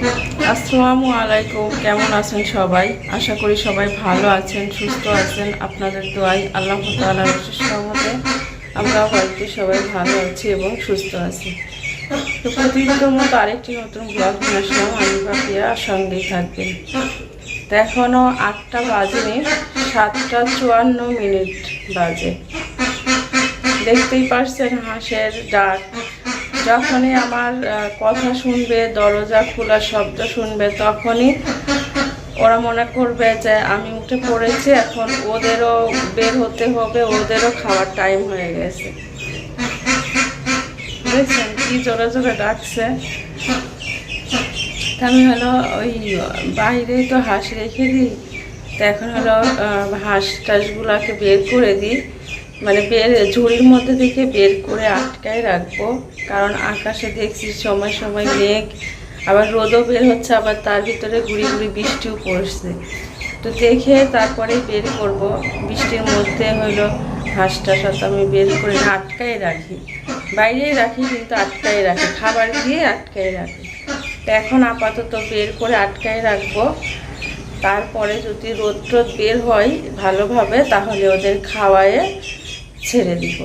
আসসালামু আলাইকুম, কেমন আছেন সবাই? আশা করি সবাই ভালো আছেন, সুস্থ আছেন। আপনাদের দোয়াই আল্লাহ তাআলার বিশেষ রহমতে আমরা বাড়িতে সবাই ভালো আছি এবং সুস্থ আছি। তো প্রতিদিনের মতো আরেকটি নতুন ব্লগ নিয়ে আসলাম, আমি পাপিয়া সঙ্গেই থাকবেন। তো এখনও আটটা বাজেনি, সাতটা চুয়ান্ন মিনিট বাজে। দেখতেই পারছেন হাঁসের ডাক। যখনই আমার কথা শুনবে, দরজা খোলার শব্দ শুনবে, তখনই ওরা মনে করবে যে আমি উঠে পড়েছি, এখন ওদেরও বের হতে হবে, ওদেরও খাওয়ার টাইম হয়ে গেছে। দেখছেন কি জোরে জোরে ডাকছে। আমি হলো ওই বাইরেই তো হাঁস রেখে দিই। তো এখন হলো হাঁস টাসগুলাকে বের করে দিই। মানে বের, ঝুড়ির মধ্যে থেকে বের করে আটকায় রাখব। কারণ আকাশে দেখছি সময় সময় মেঘ, আবার রোদও বের হচ্ছে, আবার তার ভিতরে গুড়ি গুড়ি বৃষ্টিও পড়ছে। তো দেখে তারপরে বের করব। বৃষ্টির মধ্যে হইল হাঁসটা সাথে আমি বের করে আটকায় রাখি। বাইরেই রাখি, কিন্তু আটকায় রাখি। খাবার দিয়ে আটকায় রাখি। তো এখন আপাতত বের করে আটকায় রাখব। তারপরে যদি রোদ টোদ বের হয় ভালোভাবে, তাহলে ওদের খাওয়ায়ে ছেড়ে দিব।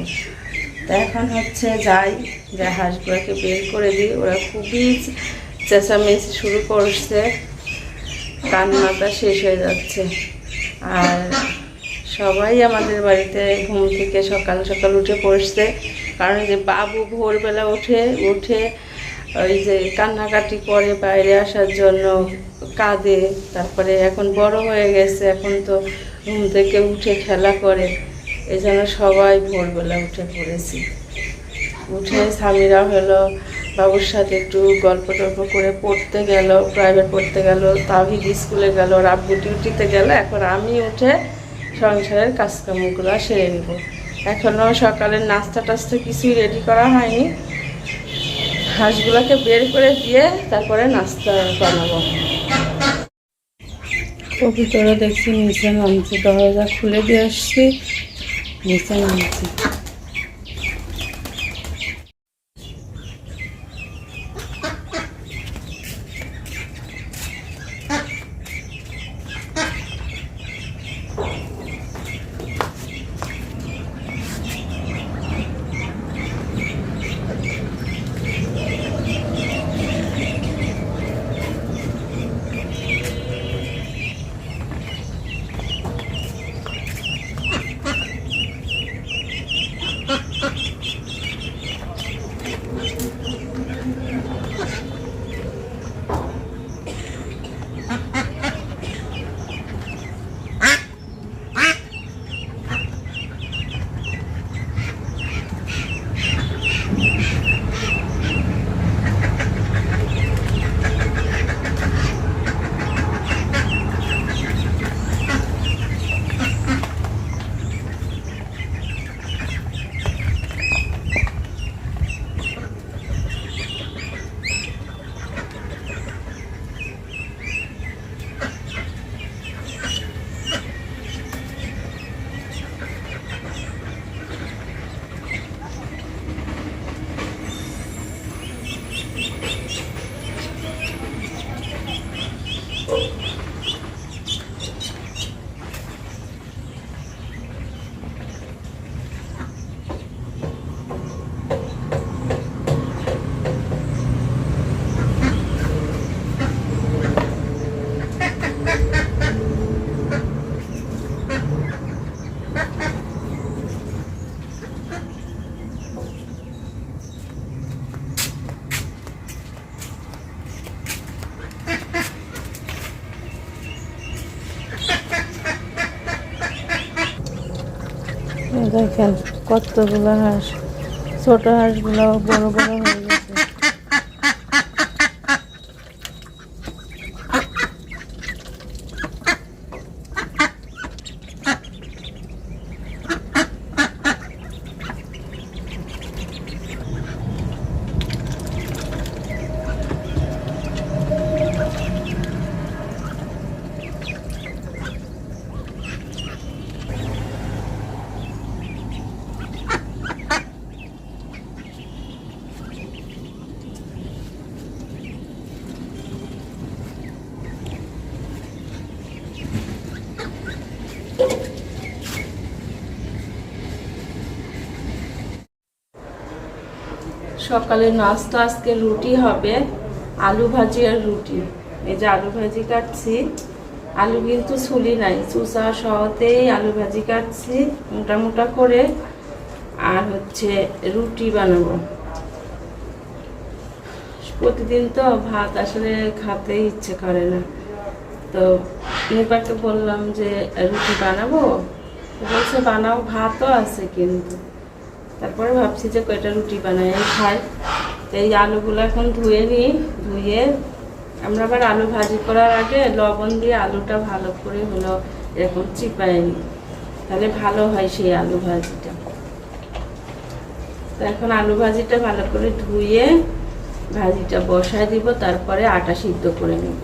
তো এখন হচ্ছে যাই, যে হাঁসগুলোকে বের করে দিই। ওরা খুবই চেঁচামেচি শুরু করছে। কান্নাটা শেষ হয়ে যাচ্ছে। আর সবাই আমাদের বাড়িতে ঘুম থেকে সকাল সকাল উঠে পড়ছে। কারণ যে বাবু ভোরবেলা উঠে উঠে ওই যে কান্নাকাটি করে বাইরে আসার জন্য, কাঁদে। তারপরে এখন বড় হয়ে গেছে, এখন তো ঘুম থেকে উঠে খেলা করে। এই জন্য সবাই ভোরবেলা উঠে পড়েছি। উঠে স্বামীরা হলো বাবুর সাথে একটু গল্প টল্প করে পড়তে গেল প্রাইভেট পড়তে গেল তাহিদ স্কুলে গেল, রাব্বু ডিউটিতে গেল, এখন আমি উঠে সংসারের কাজকর্মগুলো সেরে নেব। এখনও সকালের নাস্তা টাস্তা কিছুই রেডি করা হয়নি। হাঁসগুলোকে বের করে দিয়ে তারপরে নাস্তা বানাবো। কবিতরা দেখছি নিচে নামছি দরজা খুলে দিয়ে আসছি। নিচে নামছি এই দেখেন কতগুলো হাঁস ছোট হাঁসগুলো বড় বড় হয়ে সকালে নাস্তা, আজকে রুটি হবে, আলু ভাজি আর রুটি। এই যে আলু ভাজি কাটছি। আলু কিন্তু ছুলি নাই চুষা সহতেই আলু ভাজি কাটছি, মোটা মোটা করে। আর হচ্ছে রুটি বানাবো। প্রতিদিন তো ভাত আসলে খাতে ইচ্ছে করে না। তো নিপাকে বললাম যে রুটি বানাবো। বলছে বানাও, ভাতও আছে কিন্তু। তারপরে ভাবছি যে কয়টা রুটি বানাই খাই। তো এই আলুগুলো এখন ধুয়ে নিই, ধুয়ে আমরা আবার আলু ভাজি করার আগে লবণ দিয়ে আলুটা ভালো করে হলো এরকম চিপাই নিই। তাহলে ভালো হয় সেই আলু ভাজিটা। তো এখন আলু ভাজিটা ভালো করে ধুয়ে ভাজিটা বসায় দিব, তারপরে আটা সিদ্ধ করে নেব।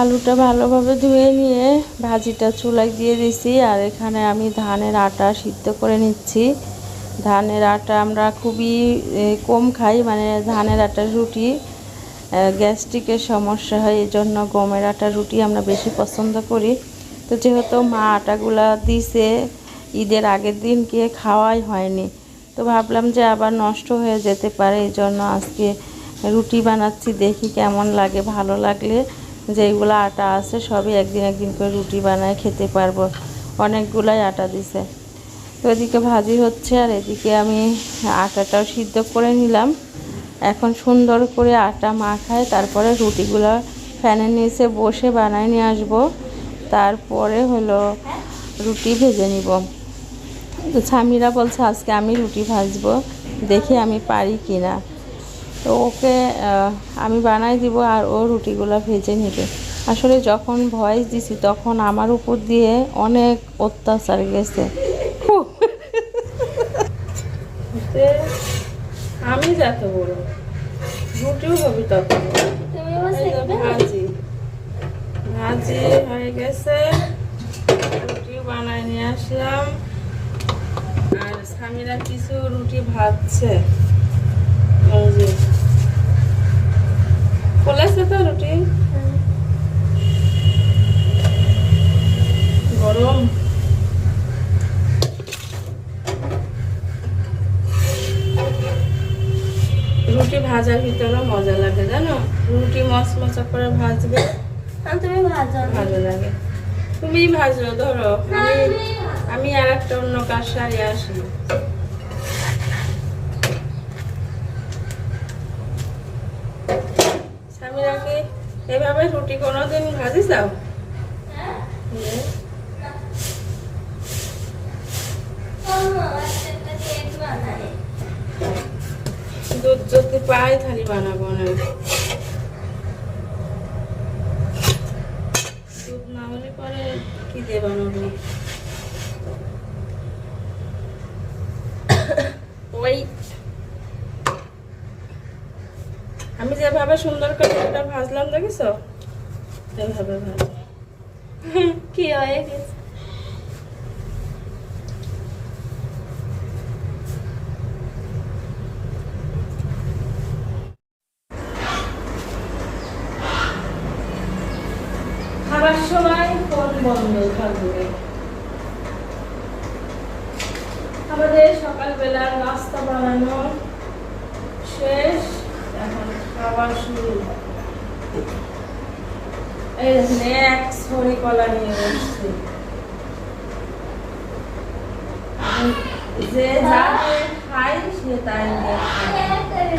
আলুটা ভালোভাবে ধুয়ে নিয়ে ভাজিটা চুলায় দিয়ে দিছি, আর এখানে আমি ধানের আটা সিদ্ধ করে নিচ্ছি। ধানের আটা আমরা খুবই কম খাই মানে ধানের আটার রুটি গ্যাস্ট্রিকের সমস্যা হয় এই জন্য গমের আটার রুটি আমরা বেশি পছন্দ করি। তো যেহেতু মা আটাগুলা দিছে, ঈদের আগের দিনকে খাওয়াই হয়নি, তো ভাবলাম যে আবার নষ্ট হয়ে যেতে পারে এই জন্য আজকে রুটি বানাচ্ছি, দেখি কেমন লাগে, ভালো লাগলে। যেইগুলো আটা আছে, সবই একদিন একদিন করে রুটি বানায় খেতে পারব। অনেকগুলাই আটা দিছে। তো এদিকে ভাজি হচ্ছে, আর এদিকে আমি আটাটাও সিদ্ধ করে নিলাম। এখন সুন্দর করে আটা মাখায়, তারপরে রুটিগুলো ফ্যানের নিচে বসে বানায় নিয়ে আসব। তারপরে হলো রুটি ভেজে নিব। তো স্বামীরা বলছে, আজকে আমি রুটি ভাজবো, দেখি আমি পারি কি না তো ওকে আমি বানাই দিব আর ও রুটিগুলো ভেজে নেবে। আসলে যখন ভয়েস দিছি তখন আমার উপর দিয়ে অনেক অত্যাচার গেছে। আমি যত বড় রুটিও হবি তখন। ভাজি। ভাজি হয়ে গেছে রুটিও বানাই নিয়ে আসলাম। আর স্বামীরা কিছু রুটি ভাজছে। এই যে ফুলেছে তো রুটি। গরম। রুটি ভাজার ভিতরে মজা লাগে জানো? রুটি মশমশা করে ভাজবে। তুমি ভাজো ভালো লাগে। তুমি ভাজো ধরো। আমি আমি আর একটা অন্য কাজ সারিয়ে আসি স্বামীরা কি এভাবে রুটি কোনোদিন ভাজি দাও দুধ যদি পাই তাহলে বানাবো না। দুধ না হলে পরে কি দিয়ে বানাবো ওই আমি যেভাবে সুন্দর করে ভাজলাম দেখিস এভাবে কি হয়ে খাবার সময় ফোন বন্ধ থাকবে। আমাদের সকালবেলা নাস্তা বানানো শেষ, এখন খাবার শুরু। এই দেখুন এক ছড়ি কলা নিয়ে বসছি। যে যা খাই সে তাই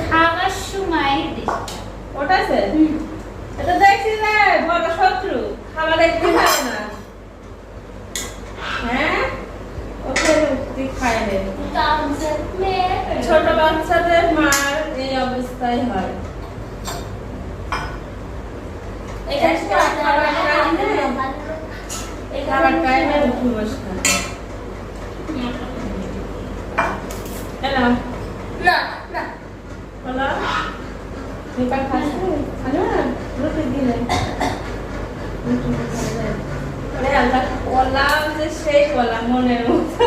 খায়। সময় ওটা আছে? এটা দেখছি না বড় শত্রু। খাবার একটু খায় না হ্যাঁ বাচ্চাদের মার এই অবস্থায় হয় এটা একটা খাবার টাইমে খাবার টাইমে উঠে বসে থাকে এলো না না বলো নিপা খাচ্ছে খাবে না রুটি দিলে রুটি খাবে আরে আল্লাহ কলা যে সেই কলা মনের মতো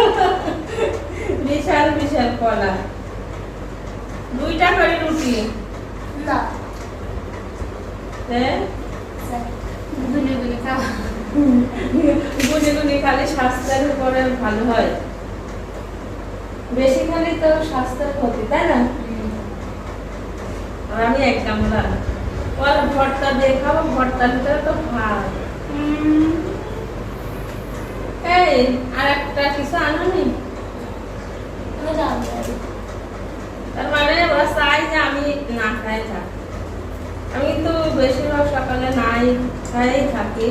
বিশাল বিশাল কলা করে রুটি না। হ্যাঁ? গুনে গুনে খাওয়া গুনে গুনে খালি স্বাস্থ্যের উপরে ভালো হয়। বেশি খালি তো স্বাস্থ্যের ক্ষতি তাই না? আর আমি একদম না ওর ভর্তা দিয়ে খাব ভর্তার ভিতরে তো ভাত। এই আর একটা কিছু আনো নি? তার মানে ওরা চাই যে আমি না খাই থাক। আমি কিন্তু বেশিরভাগ সকালে নাই, খাই থাকি।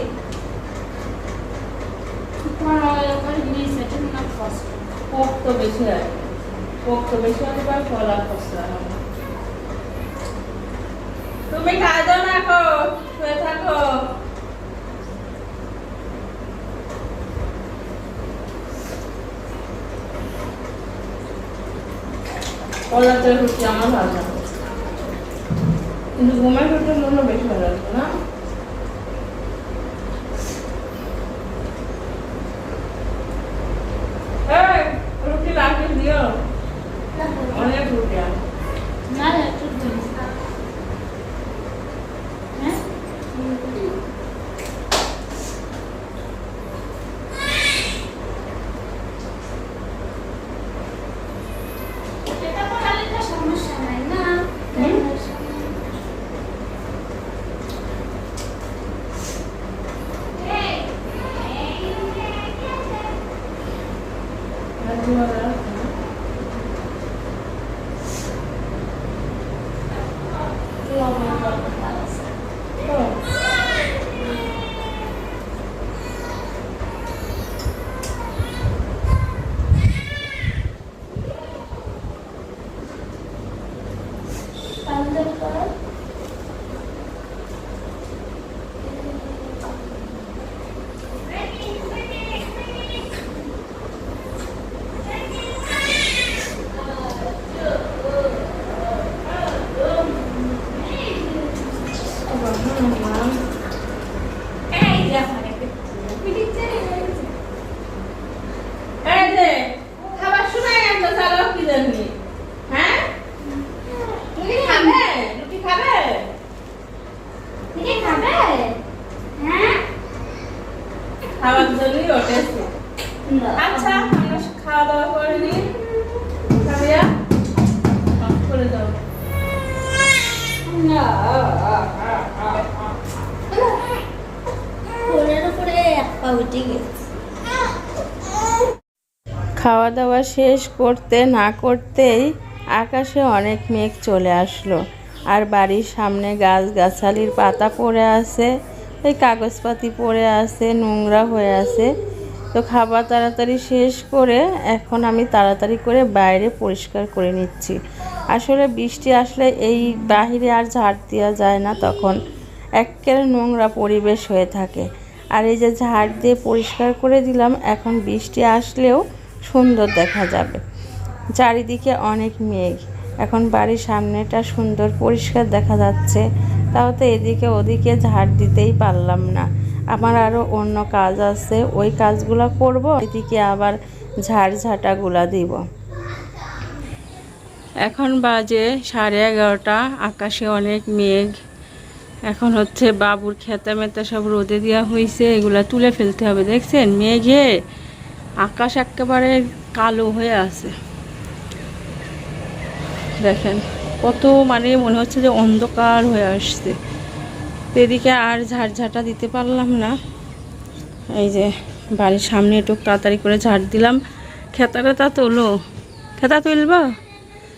পোক তো বেশি হয়। পোক তো বেশি হতে পারে ফলা খসরা হবে তুমি কাজও না কো শুয়ে থাকো। কলাতে রুটি আমার ভালো লাগে। কিন্তু ঘুমের রুটির জন্য বেশি ভালো লাগবে না? রুটি লাগিয়ে দিও। অনেক রুটি আছে সমস্যা নাই না এই যে, খাবার সময় এত চালাক কি জন্যে? হ্যাঁ? তুমি খাবে? রুটি খাবে? খাওয়ার জন্যই ওঠেছে। আচ্ছা, আমরা খাওয়া দাওয়া করে নিই। খাবিয়া? অফ করে দাও। ফোনের উপরে এক পা উঠে গেছে খাওয়া দাওয়া শেষ করতে না করতেই আকাশে অনেক মেঘ চলে আসলো। আর বাড়ির সামনে গাছগাছালির পাতা পড়ে আছে, এই কাগজপাতি পড়ে আছে, নোংরা হয়ে আছে। তো খাবার তাড়াতাড়ি শেষ করে এখন আমি তাড়াতাড়ি করে বাইরে পরিষ্কার করে নিচ্ছি। আসলে বৃষ্টি আসলে এই বাহিরে আর ঝাড় দেওয়া যায় না তখন। একেবারে নোংরা পরিবেশ হয়ে থাকে। আর এই যে ঝাড় দিয়ে পরিষ্কার করে দিলাম, এখন বৃষ্টি আসলেও সুন্দর দেখা যাবে। চারিদিকে অনেক মেঘ। এখন বাড়ির সামনেটা সুন্দর পরিষ্কার দেখা যাচ্ছে। তাও তো এদিকে ওদিকে ঝাড় দিতেই পারলাম না। আমার আরও অন্য কাজ আছে। ওই কাজগুলো করব, এদিকে আবার ঝাড় ঝাঁটাগুলা দিব। এখন বাজে সাড়ে এগারোটা। আকাশে অনেক মেঘ। এখন হচ্ছে বাবুর খেতা মেতা সব রোদে দেওয়া হয়েছে এগুলা তুলে ফেলতে হবে, দেখছেন? মেঘে। আকাশ একেবারে কালো হয়ে আছে। দেখেন, কত মানে মনে হচ্ছে যে অন্ধকার হয়ে আসছে। এদিকে আর ঝাড়ঝাঁটা দিতে পারলাম না। এই যে বাড়ির সামনে একটু তাড়াতাড়ি করে ঝাড় দিলাম। খেতা টেতা তোলো। খেতা তুলব?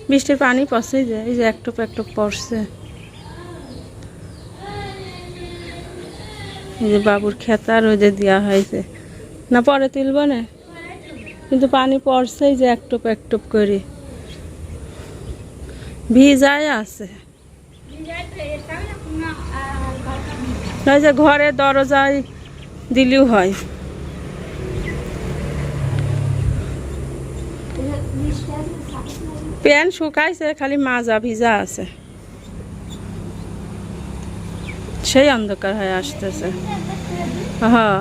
বৃষ্টির পানি পড়ছে যে, এই যে একটুপ একটুপ পড়ছে। এই যে বাবুর খেতা রোদে দেওয়া হয়েছে। না, পরে তুলব না? কিন্তু পানি পড়ছেই যে একটুপ একটুপ করে। ভিজাই আছে। ঘরে দরজায় দিলেও হয়। প্যান্ট শুকাইছে, খালি মাজা ভিজা আছে। সেই অন্ধকার হয়ে আসতেছে। হ্যাঁ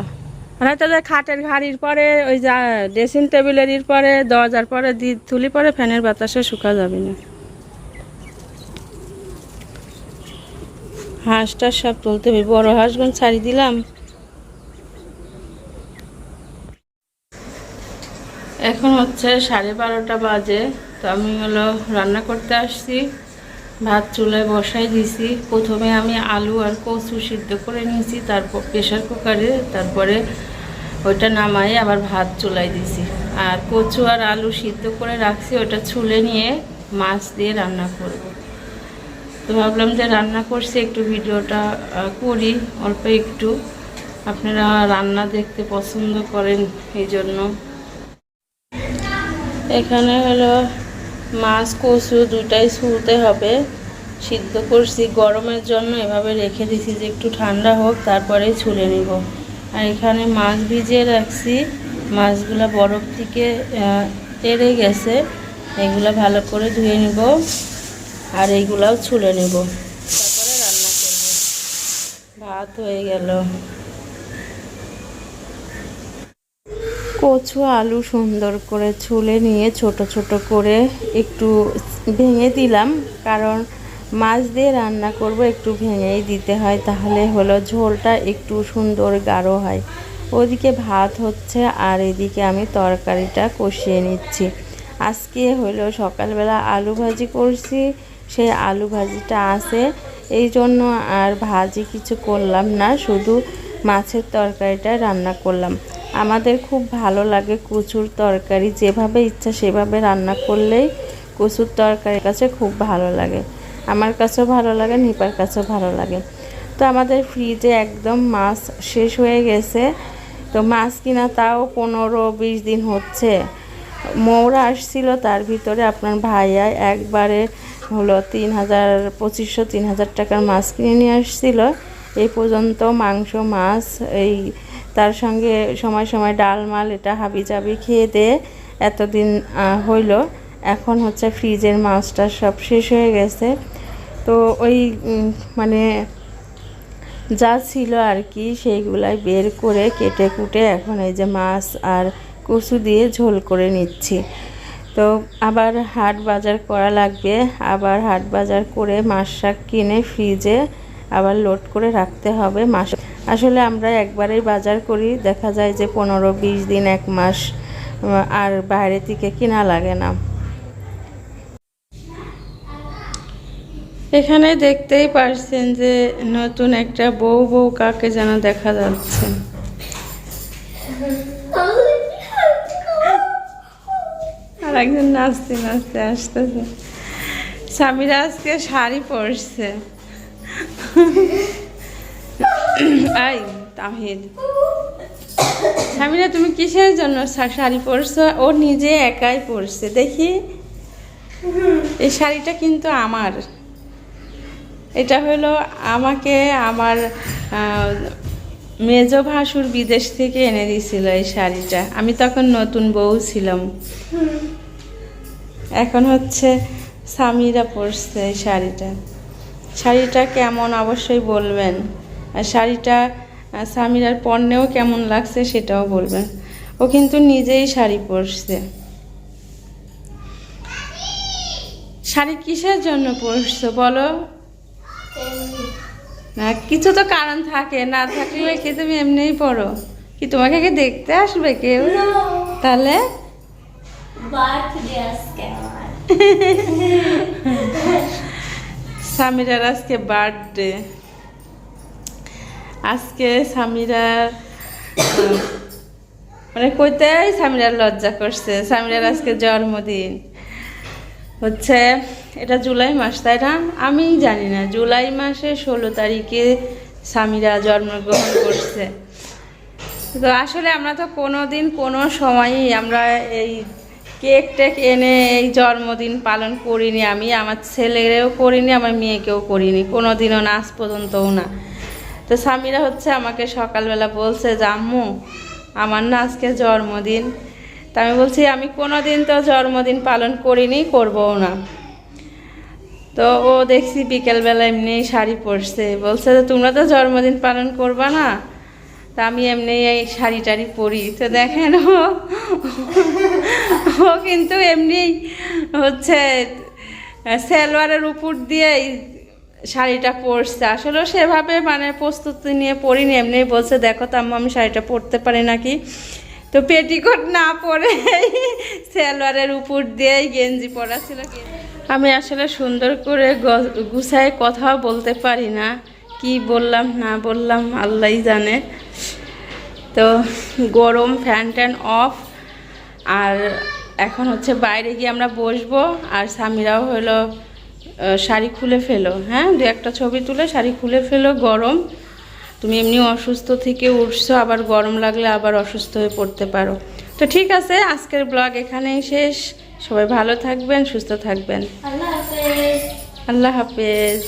রাতে যে খাটের ঘাড়ির পরে, ওই যা ড্রেসিং টেবিলের পরে, দরজার পরে, দি তুলি পরে ফ্যানের বাতাসে শুকা যাবে না। হাঁসটা সব তুলতে হবে। বড় হাঁসগুলো ছাড়ি দিলাম। এখন হচ্ছে সাড়ে বারোটা বাজে। তো আমি হলো রান্না করতে আসছি। ভাত চুলায় বসাই দিছি। প্রথমে আমি আলু আর কচু সিদ্ধ করে নিয়েছি, তারপর প্রেশার কুকারে, তারপরে ওইটা নামাই আবার ভাত চুলাই দিছি। আর কচু আর আলু সিদ্ধ করে রাখছি, ওটা ছুলে নিয়ে মাছ দিয়ে রান্না করব। তো ভাবলাম যে রান্না করছি, একটু ভিডিওটা করি, অল্প একটু। আপনারা রান্না দেখতে পছন্দ করেন এই জন্য। এখানে হলো মাছ, কচু দুটাই ছুলতে হবে। সিদ্ধ করছি, গরমের জন্য এভাবে রেখে দিছি যে একটু ঠান্ডা হোক তারপরে ছুলে নিব। আর এখানে মাছ ভিজিয়ে রাখছি। মাছগুলো বরফ থেকে তেড়ে গেছে। এগুলো ভালো করে ধুয়ে নিব আর এইগুলাও ছুলে নেব। তারপরে রান্না করব। ভাত হয়ে গেল। কচু আলু সুন্দর করে ছুলে নিয়ে ছোট ছোট করে একটু ভেঙে দিলাম, কারণ মাছ দিয়ে রান্না করব, একটু ভেঙেই দিতে হয়, তাহলে হলো ঝোলটা একটু সুন্দর গাঢ় হয়। ওদিকে ভাত হচ্ছে আর এদিকে আমি তরকারিটা কষিয়ে নিচ্ছি। আজকে হলো সকালবেলা আলু ভাজি করছি, সেই আলু ভাজিটা আছে, এই জন্য আর ভাজি কিছু করলাম না, শুধু মাছের তরকারিটা রান্না করলাম। আমাদের খুব ভালো লাগে কচুর তরকারি, যেভাবে ইচ্ছা সেভাবে রান্না করলেই কচুর তরকারির কাছে খুব ভালো লাগে। আমার কাছেও ভালো লাগে, নিপার কাছেও ভালো লাগে। তো আমাদের ফ্রিজে একদম মাছ শেষ হয়ে গেছে। তো মাছ কিনা তাও পনেরো বিশ দিন হচ্ছে। মৌরা আসছিল তার ভিতরে আপনার ভাইয়া একবারে হলো তিন হাজার, পঁচিশশো, তিন হাজার টাকার মাছ কিনে নিয়ে আসছিল। এই পর্যন্ত মাংস, মাছ, এই তার সঙ্গে সময় সময় ডাল, মাল এটা হাবি জাবি খেয়ে দিয়ে এতদিন হইল। এখন হচ্ছে ফ্রিজের মাছটা সব শেষ হয়ে গেছে। তো ওই মানে যা ছিল আর কি সেইগুলাই বের করে কেটে কুটে এখন এই যে মাছ আর কচু দিয়ে ঝোল করে নিচ্ছি। তো আবার হাট বাজার করা লাগবে। আবার হাট বাজার করে মাছ শাক কিনে ফ্রিজে আবার লোড করে রাখতে হবে মাস আসলে আমরা একবারেই বাজার করি, দেখা যায় যে পনেরো বিশ দিন, এক মাস আর বাইরে থেকে কিনা লাগে না। এখানে দেখতেই পারছেন যে নতুন একটা বউ বউ কাকে যেন দেখা যাচ্ছে। আর একজন নাচতে নাচতে আসতেছে। স্বামীরা আজকে শাড়ি পরছে। আই তাহিদ স্বামীরা তুমি কিসের জন্য শাড়ি পরছো? ও নিজে একাই পরছে। দেখি। এই শাড়িটা কিন্তু আমার। এটা হলো আমাকে আমার মেজ ভাসুর বিদেশ থেকে এনে দিয়েছিল এই শাড়িটা। আমি তখন নতুন বউ ছিলাম। এখন হচ্ছে স্বামীরা পরছে এই শাড়িটা। শাড়িটা কেমন অবশ্যই বলবেন। আর শাড়িটা স্বামীরার পণ্যেও কেমন লাগছে সেটাও বলবেন। ও কিন্তু নিজেই শাড়ি পরছে। শাড়ি কিসের জন্য পরছো বলো? না কিছু তো কারণ থাকে না থাকলে কি তুমি এমনিই পড়ো? কি তোমাকে কি দেখতে আসবে কেউ? তাহলে? সামিরার আজকে বার্থডে আজকে সামিরার মানে কইতেই সামিরার লজ্জা করছে। সামিরার আজকে জন্মদিন। হচ্ছে, এটা জুলাই মাস, তাই না? আমি জানি না, জুলাই মাসে ষোলো তারিখে স্বামীরা জন্মগ্রহণ করছে। তো আসলে আমরা তো কোনো দিন কোনো সময়ই আমরা এই কেক টেক এনে এই জন্মদিন পালন করিনি আমি, আমার ছেলেরেও করিনি, আমার মেয়েকেও করিনি কোনো দিনও না, আজ পর্যন্তও না। তো স্বামীরা হচ্ছে আমাকে সকালবেলা বলছে যে, আম্মু, আমার না আজকে জন্মদিন। তা আমি বলছি, আমি কোনো দিন তো জন্মদিন পালন করিনি, করবও না। তো ও দেখছি বিকেলবেলা এমনি শাড়ি পরছে। বলছে যে, তোমরা তো জন্মদিন পালন করবা না? তা আমি এমনি এই শাড়ি টাড়ি পরি। তো দেখেন ও ও কিন্তু এমনি হচ্ছে সালোয়ারের উপর দিয়ে শাড়িটা পরছে। আসলেও সেভাবে মানে প্রস্তুতি নিয়ে পরিনি। এমনি বলছে, দেখো তো আমি শাড়িটা পরতে পারি নাকি? তো পেটিকোট না পরে সালোয়ারের উপর দিয়েই গেঞ্জি পরা ছিল আমি আসলে সুন্দর করে গুছায় কথাও বলতে পারি না। কি বললাম, না বললাম আল্লাহই জানে। তো গরম ফ্যান ট্যান অফ আর এখন হচ্ছে বাইরে গিয়ে আমরা বসবো। আর স্বামীরাও হলো শাড়ি খুলে ফেলো। হ্যাঁ দু একটা ছবি তুলে শাড়ি খুলে ফেলো গরম। তুমি এমনি অসুস্থ থেকে উঠছো আবার গরম লাগলে আবার অসুস্থ হয়ে পড়তে পারো। তো ঠিক আছে আজকের ব্লগ এখানেই শেষ। সবাই ভালো থাকবেন সুস্থ থাকবেন। আল্লাহ হাফেজ। আল্লাহ হাফেজ।